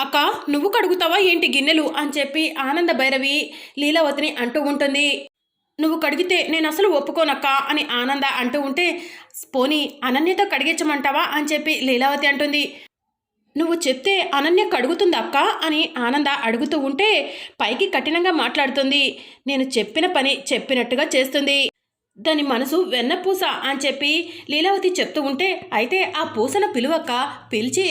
అక్క నువ్వు కడుగుతావా ఏంటి గిన్నెలు? అని చెప్పి ఆనంద భైరవి లీలావతిని అంటూ ఉంటుంది. నువ్వు కడిగితే నేను అసలు ఒప్పుకోనక్క అని ఆనంద అంటూ ఉంటే పోనీ అనన్యతో కడిగించమంటావా అని చెప్పి లీలావతి అంటుంది. నువ్వు చెప్తే అనన్య కడుగుతుంది అక్క అని ఆనంద అడుగుతూ ఉంటే పైకి కఠినంగా మాట్లాడుతుంది. నేను చెప్పిన పని చెప్పినట్టుగా చేస్తుంది. దాని మనసు వెన్నపూస అని చెప్పి లీలావతి చెప్తూ ఉంటే అయితే ఆ పూసను పిలువక్క పిలిచి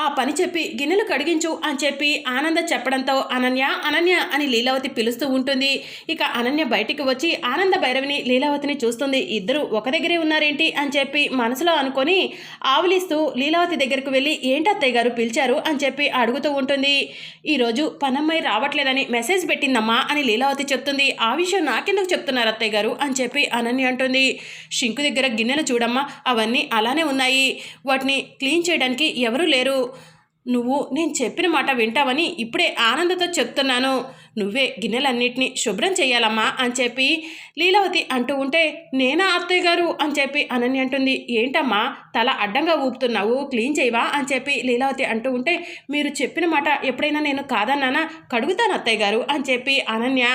ఆ పని చెప్పి గిన్నెలు కడిగించు అని చెప్పి ఆనంద చెప్పడంతో అనన్య అనన్య అని లీలావతి పిలుస్తూ ఉంటుంది. ఇక అనన్య బయటికి వచ్చి ఆనంద భైరవిని లీలావతిని చూస్తుంది. ఇద్దరు ఒక దగ్గరే ఉన్నారేంటి అని చెప్పి మనసులో అనుకొని ఆవులిస్తూ లీలావతి దగ్గరకు వెళ్ళి ఏంటత్తయ్య గారు పిలిచారు? అని చెప్పి అడుగుతూ ఉంటుంది. ఈరోజు పనమ్మాయి రావట్లేదని మెసేజ్ పెట్టిందమ్మా అని లీలావతి చెప్తుంది. ఆ విషయం నాకెందుకు చెప్తున్నారు అత్తయ్య గారు? అని చెప్పి అనన్య అంటుంది. షింకు దగ్గర గిన్నెలు చూడమ్మా. అవన్నీ అలానే ఉన్నాయి. వాటిని క్లీన్ చేయడానికి ఎవరూ లేరు. నువ్వు నేను చెప్పిన మాట వింటావని ఇప్పుడే ఆనందతో చెప్తున్నాను. నువ్వే గిన్నెలన్నింటినీ శుభ్రం చేయాలమ్మా అని చెప్పి లీలావతి అంటూ ఉంటే నేనా అత్తయ్య గారు? అని చెప్పి అనన్య అంటుంది. ఏంటమ్మా తల అడ్డంగా ఊపుతున్నావు క్లీన్ చేయవా? అని చెప్పి లీలావతి అంటూ ఉంటే మీరు చెప్పిన మాట ఎప్పుడైనా నేను కాదన్నానా? కడుగుతాను అత్తయ్య గారు అని చెప్పి అనన్య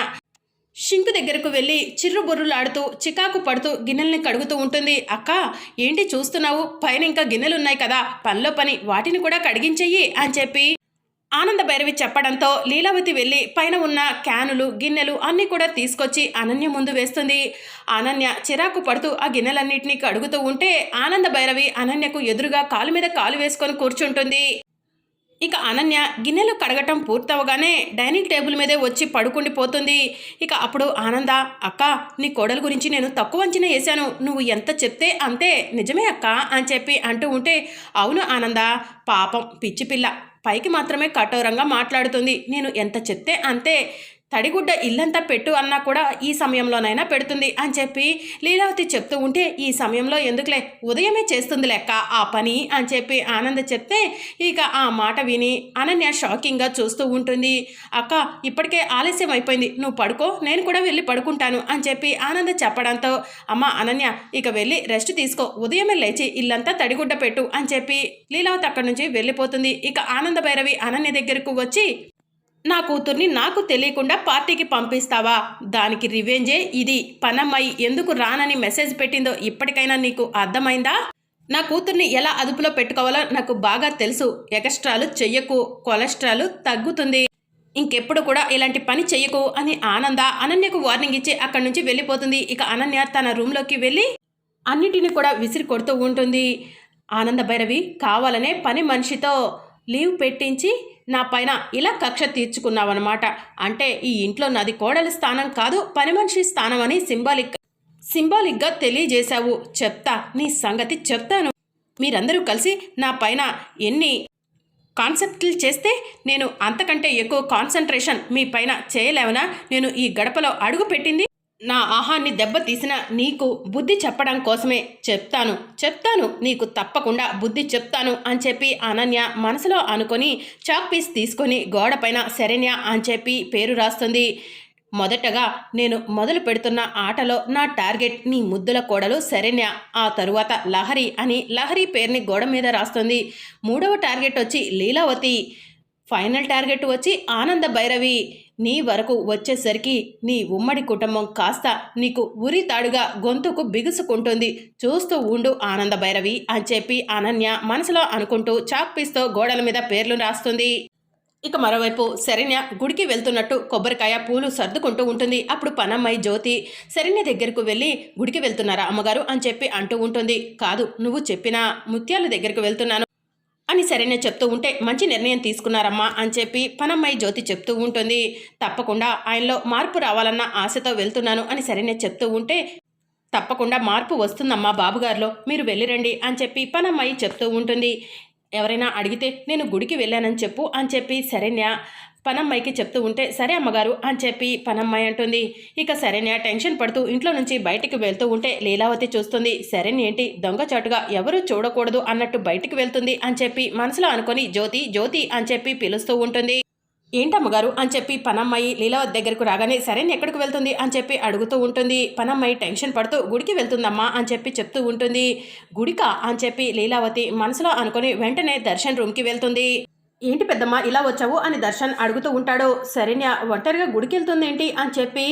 షింకు దగ్గరకు వెళ్ళి చిర్రుబుర్రులాడుతూ చికాకు పడుతూ గిన్నెల్ని కడుగుతూ ఉంటుంది. అక్క ఏంటి చూస్తున్నావు? పైన ఇంకా గిన్నెలు ఉన్నాయి కదా పనిలో పని వాటిని కూడా కడిగించెయ్యి అని చెప్పి ఆనంద భైరవి చెప్పడంతో లీలావతి వెళ్ళి పైన ఉన్న క్యానులు గిన్నెలు అన్నీ కూడా తీసుకొచ్చి అనన్య ముందు వేస్తుంది. అనన్య చిరాకు పడుతూ ఆ గిన్నెలన్నింటినీ కడుగుతూ ఉంటే ఆనంద భైరవి అనన్యకు ఎదురుగా కాలు మీద కాలు వేసుకొని కూర్చుంటుంది. ఇక అనన్య గిన్నెలు కడగటం పూర్తవగానే డైనింగ్ టేబుల్ మీదే వచ్చి పడుకుండిపోతుంది ఇక అప్పుడు ఆనంద అక్క నీ కోడల గురించి నేను తక్కువ అంచనా వేశాను. నువ్వు ఎంత చెప్తే అంతే నిజమే అక్క అని చెప్పి అంటూ ఉంటే అవును ఆనంద పాపం పిచ్చి పిల్ల. పైకి మాత్రమే కఠోరంగా మాట్లాడుతుంది. నేను ఎంత చెప్తే అంతే. తడిగుడ్డ ఇల్లంతా పెట్టు అన్నా కూడా ఈ సమయంలోనైనా పెడుతుంది అని చెప్పి లీలావతి చెప్తూ ఉంటే ఈ సమయంలో ఎందుకులే? ఉదయమే చేస్తుంది లెక్క ఆ పని అని చెప్పి ఆనంద చెప్తే ఇక ఆ మాట విని అనన్య షాకింగ్గా చూస్తూ ఉంటుంది. అక్క ఇప్పటికే ఆలస్యం అయిపోయింది. నువ్వు పడుకో నేను కూడా వెళ్ళి పడుకుంటాను అని చెప్పి ఆనంద చెప్పడంతో అమ్మ అనన్య ఇక వెళ్ళి రెస్ట్ తీసుకో. ఉదయమే లేచి ఇల్లంతా తడిగుడ్డ పెట్టు అని చెప్పి లీలావతి అక్కడి నుంచి వెళ్ళిపోతుంది. ఇక ఆనంద భైరవి అనన్య దగ్గరకు వచ్చి నా కూతుర్ని నాకు తెలియకుండా పార్టీకి పంపిస్తావా? దానికి రివెంజే ఇది. పనమ్మాయి ఎందుకు రానని మెసేజ్ పెట్టిందో ఇప్పటికైనా నీకు అర్థమైందా? నా కూతుర్ని ఎలా అదుపులో పెట్టుకోవాలో నాకు బాగా తెలుసు. ఎగస్ట్రాలు చెయ్యకు కొలెస్ట్రాల్ తగ్గుతుంది. ఇంకెప్పుడు కూడా ఇలాంటి పని చెయ్యకు అని ఆనంద అనన్యకు వార్నింగ్ ఇచ్చి అక్కడి నుంచి వెళ్ళిపోతుంది. ఇక అనన్య తన రూమ్లోకి వెళ్ళి అన్నిటిని కూడా విసిరి కొడుతూ ఉంటుంది. ఆనంద భైరవి కావాలనే పని మనిషితో లీవ్ పెట్టించి నా పైన ఇలా కక్ష తీర్చుకున్నావన్నమాట. అంటే ఈ ఇంట్లో నాది కోడలి స్థానం కాదు పని మనిషి స్థానం అని సింబాలిక్ సింబాలిక్గా తెలియజేశావు. చెప్తా నీ సంగతి చెప్తాను. మీరందరూ కలిసి నా పైన ఎన్ని కాన్సెప్ట్లు చేస్తే నేను అంతకంటే ఎక్కువ కాన్సన్ట్రేషన్ మీ పైన చేయలేవనా? నేను ఈ గడపలో అడుగు పెట్టింది నా ఆహాన్ని దెబ్బతీసిన నీకు బుద్ధి చెప్పడం కోసమే చెప్తాను. చెప్తాను నీకు తప్పకుండా బుద్ధి చెప్తాను అని చెప్పి అనన్య మనసులో అనుకొని చాక్ పీస్ తీసుకొని గోడపైన శరణ్య అని చెప్పి పేరు రాస్తుంది. మొదటగా నేను మొదలు పెడుతున్న ఆటలో నా టార్గెట్ నీ ముద్దుల కోడలు శరణ్య ఆ తరువాత లహరి అని లహరి పేరుని గోడ మీద రాస్తుంది. మూడవ టార్గెట్ వచ్చి లీలావతి ఫైనల్ టార్గెట్ వచ్చి ఆనంద భైరవి. నీ వరకు వచ్చేసరికి నీ ఉమ్మడి కుటుంబం కాస్త నీకు ఉరి తాడుగా గొంతుకు బిగుసుకుంటుంది. చూస్తూ ఉండు ఆనంద భైరవి అని చెప్పి అనన్య మనసులో అనుకుంటూ చాక్ పీస్తో గోడల మీద పేర్లు రాస్తుంది. ఇక మరోవైపు శరణ్య గుడికి వెళ్తున్నట్టు కొబ్బరికాయ పూలు సర్దుకుంటూ ఉంటుంది. అప్పుడు పనమ్మాయి జ్యోతి శరణ్య దగ్గరకు వెళ్ళి గుడికి వెళ్తున్నారా అమ్మగారు? అని చెప్పి అంటూ ఉంటుంది. కాదు నువ్వు చెప్పిన ముత్యాల దగ్గరకు వెళ్తున్నాను. అని సరైన చెప్తూ ఉంటే మంచి నిర్ణయం తీసుకున్నారమ్మా అని చెప్పి పనమ్మాయి జ్యోతి చెప్తూ ఉంటుంది. తప్పకుండా ఆయనలో మార్పు రావాలన్న ఆశతో వెళ్తున్నాను అని సరైన చెప్తూ ఉంటే తప్పకుండా మార్పు వస్తుందమ్మా బాబుగారిలో మీరు వెళ్ళిరండి అని చెప్పి పనమ్మాయి చెప్తూ ఉంటుంది. ఎవరైనా అడిగితే నేను గుడికి వెళ్ళానని చెప్పు అని చెప్పి సరైన పనమ్మాయికి చెప్తూ ఉంటే సరే అమ్మగారు అని చెప్పి పనమ్మాయి అంటుంది. ఇక శరణ్య టెన్షన్ పడుతూ ఇంట్లో నుంచి బయటికి వెళ్తూ ఉంటే లీలావతి చూస్తుంది శరణ్య ఏంటి? దొంగచాటుగా ఎవరూ చూడకూడదు అన్నట్టు బయటికి వెళ్తుంది అని చెప్పి మనసులో అనుకొని జ్యోతి జ్యోతి అని చెప్పి పిలుస్తూ ఉంటుంది. ఏంటమ్మగారు? అని చెప్పి పనమ్మాయి లీలావతి దగ్గరకు రాగానే సరైన ఎక్కడికి వెళ్తుంది? అని చెప్పి అడుగుతూ ఉంటుంది. పనమ్మాయి టెన్షన్ పడుతూ గుడికి వెళ్తుందమ్మా అని చెప్పి చెప్తూ ఉంటుంది. గుడికా? అని చెప్పి లీలావతి మనసులో అనుకొని వెంటనే దర్శన్ రూమ్కి వెళ్తుంది. ఏంటి పెద్దమ్మ ఇలా వచ్చావు అని దర్శన్ అడుగుతూ ఉంటాడు. శరణ్య ఒంటరిగా గుడికెళ్తుందేంటి అని చెప్పి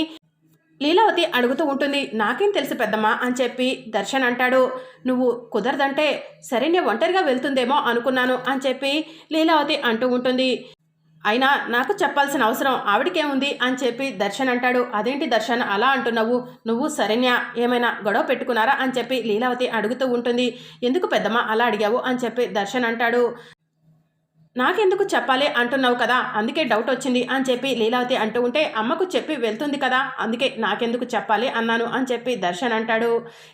లీలావతి అడుగుతూ ఉంటుంది. నాకేం తెలుసు పెద్దమ్మ అని చెప్పి దర్శన్ అంటాడు. నువ్వు కుదరదంటే శరణ్య ఒంటరిగా వెళ్తుందేమో అనుకున్నాను అని చెప్పి లీలావతి అంటూ ఉంటుంది. అయినా నాకు చెప్పాల్సిన అవసరం ఆవిడకేముంది అని చెప్పి దర్శన్ అంటాడు. అదేంటి దర్శన్ అలా అంటున్నావు? నువ్వు శరణ్య ఏమైనా గొడవ పెట్టుకున్నారా అని చెప్పి లీలావతి అడుగుతూ ఉంటుంది. ఎందుకు పెద్దమ్మ అలా అడిగావు అని చెప్పి దర్శన్ అంటాడు. నాకెందుకు చెప్పాలి అంటున్నావు కదా? అందుకే డౌట్ వచ్చింది అని చెప్పి లీలావతి అంటూ ఉంటే అమ్మకు చెప్పి వెళ్తుంది కదా? అందుకే నాకెందుకు చెప్పాలి అన్నాను అని చెప్పి దర్శన్ అంటాడు.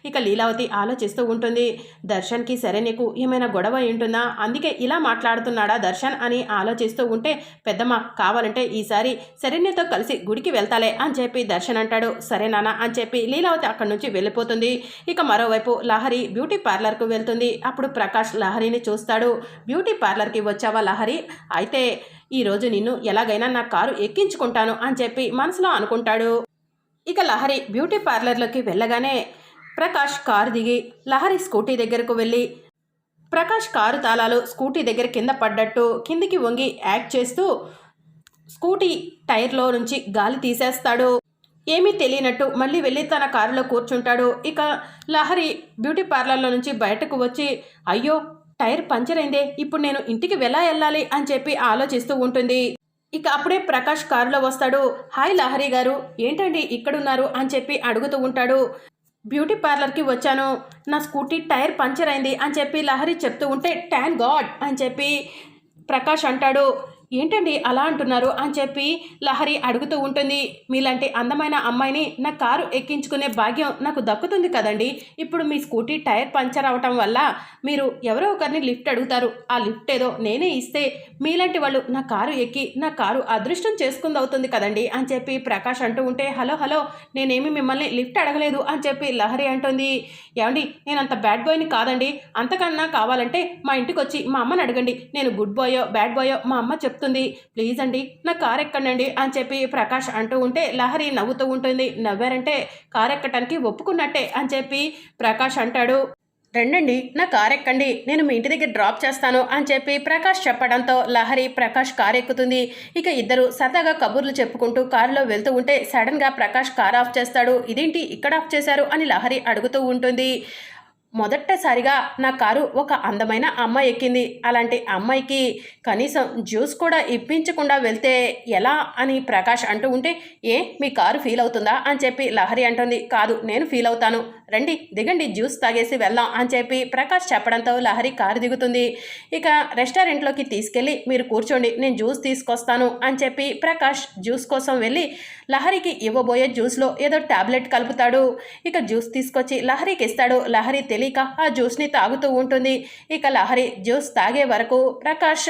ఇక లీలావతి ఆలోచిస్తూ ఉంటుంది దర్శన్కి సరే నీకు ఏమైనా గొడవ ఉంటుందా అందుకే ఇలా మాట్లాడుతున్నాడా దర్శన్? అని ఆలోచిస్తూ ఉంటే పెద్దమ్మ కావాలంటే ఈసారి శరణ్యతో కలిసి గుడికి వెళ్తాలే అని చెప్పి దర్శన్ అంటాడు. సరే నాన్న అని చెప్పి లీలావతి అక్కడి నుంచి వెళ్ళిపోతుంది. ఇక మరోవైపు లహరి బ్యూటీ పార్లర్కు వెళ్తుంది. అప్పుడు ప్రకాష్ లహరిని చూస్తాడు. బ్యూటీ పార్లర్కి వచ్చావా లహరి అయితే ఈరోజు నిన్ను ఎలాగైనా నా కారు ఎక్కించుకుంటాను అని చెప్పి మనసులో అనుకుంటాడు. ఇక లహరి బ్యూటీ పార్లర్లోకి వెళ్ళగానే ప్రకాష్ కారు దిగి లహరి స్కూటీ దగ్గరకు వెళ్ళి ప్రకాష్ కారు తాళాలు స్కూటీ దగ్గర కింద పడ్డట్టు కిందికి వంగి యాక్ట్ చేస్తూ స్కూటీ టైర్లో నుంచి గాలి తీసేస్తాడు. ఏమీ తెలియనట్టు మళ్ళీ వెళ్ళి తన కారులో కూర్చుంటాడు. ఇక లహరి బ్యూటీ పార్లర్లో నుంచి బయటకు వచ్చి అయ్యో టైర్ పంచర్ అయిందే ఇప్పుడు నేను ఇంటికి ఎలా వెళ్ళాలి అని చెప్పి ఆలోచిస్తూ ఉంటుంది. ఇక అప్పుడే ప్రకాష్ కారులో వస్తాడు. హాయ్ లహరి గారు ఏంటండి ఇక్కడున్నారు అని చెప్పి అడుగుతూ ఉంటాడు. బ్యూటీ పార్లర్కి వచ్చాను. నా స్కూటీ టైర్ పంచర్ అయింది అని చెప్పి లహరి చెప్తూ ఉంటే ట్యాన్ గాడ్ అని చెప్పి ప్రకాష్ అంటాడు. ఏంటండి అలా అంటున్నారు? అని చెప్పి లహరి అడుగుతూ ఉంటుంది. మీలాంటి అందమైన అమ్మాయిని నా కారు ఎక్కించుకునే భాగ్యం నాకు దక్కుతుంది కదండి. ఇప్పుడు మీ స్కూటీ టైర్ పంచర్ అవటం వల్ల మీరు ఎవరో ఒకరిని లిఫ్ట్ అడుగుతారు. ఆ లిఫ్ట్ ఏదో నేనే ఇస్తే మీలాంటి వాళ్ళు నా కారు ఎక్కి నా కారు అదృష్టం చేసుకుంది అవుతుంది కదండి అని చెప్పి ప్రకాష్ అంటూ ఉంటే హలో హలో నేనేమి మిమ్మల్ని లిఫ్ట్ అడగలేదు అని చెప్పి లహరి అంటుంది. ఏమండి నేను అంత బ్యాడ్ బాయ్ని కాదండి. అంతకన్నా కావాలంటే మా ఇంటికి వచ్చి మా అమ్మని అడగండి. నేను గుడ్ బాయో బ్యాడ్ బాయో మా అమ్మ చెప్తాను చెప్తుంది. ప్లీజ్ అండి నా కార్ ఎక్కండి అని చెప్పి ప్రకాష్ అంటూ ఉంటే లహరి నవ్వుతూ ఉంటుంది. నవ్వారంటే కార్ ఎక్కటానికి ఒప్పుకున్నట్టే అని చెప్పి ప్రకాష్ అంటాడు. రండండి నా కార్ ఎక్కండి నేను మీ ఇంటి దగ్గర డ్రాప్ చేస్తాను అని చెప్పి ప్రకాష్ చెప్పడంతో లహరి ప్రకాష్ కార్ ఎక్కుతుంది. ఇక ఇద్దరు సరదాగా కబుర్లు చెప్పుకుంటూ కారులో వెళ్తూ ఉంటే సడన్గా ప్రకాష్ కార్ ఆఫ్ చేస్తాడు. ఇదేంటి ఇక్కడ ఆఫ్ చేశారు అని లహరి అడుగుతూ ఉంటుంది. మొదటిసారిగా నా కారు ఒక అందమైన అమ్మాయి ఎక్కింది. అలాంటి అమ్మాయికి కనీసం జ్యూస్ కూడా ఇప్పించకుండా వెళ్తే ఎలా అని ప్రకాష్ అంటూ ఉంటే ఏ మీ కారు ఫీల్ అవుతుందా? అని చెప్పి లహరి అంటుంది. కాదు నేను ఫీల్ అవుతాను. రండి దిగండి జ్యూస్ తాగేసి వెళ్దాం అని చెప్పి ప్రకాష్ చెప్పడంతో లహరి కారు దిగుతుంది. ఇక రెస్టారెంట్లోకి తీసుకెళ్ళి మీరు కూర్చోండి నేను జ్యూస్ తీసుకొస్తాను అని చెప్పి ప్రకాష్ జ్యూస్ కోసం వెళ్ళి లహరికి ఇవ్వబోయే జ్యూస్లో ఏదో టాబ్లెట్ కలుపుతాడు. ఇక జ్యూస్ తీసుకొచ్చి లహరికి ఇస్తాడు. లహరి తెలియక ఆ జ్యూస్ని తాగుతూ ఉంటుంది. ఇక లహరి జ్యూస్ తాగే వరకు ప్రకాష్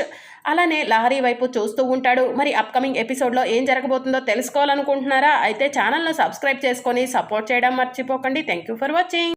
అలానే లహరి వైపు చూస్తూ ఉంటాడు. మరి అప్కమింగ్ ఎపిసోడ్లో ఏం జరగబోతుందో తెలుసుకోవాలనుకుంటున్నారా? అయితే ఛానల్ను సబ్స్క్రైబ్ చేసుకొని సపోర్ట్ చేయడం మర్చిపోకండి. Thank you for watching.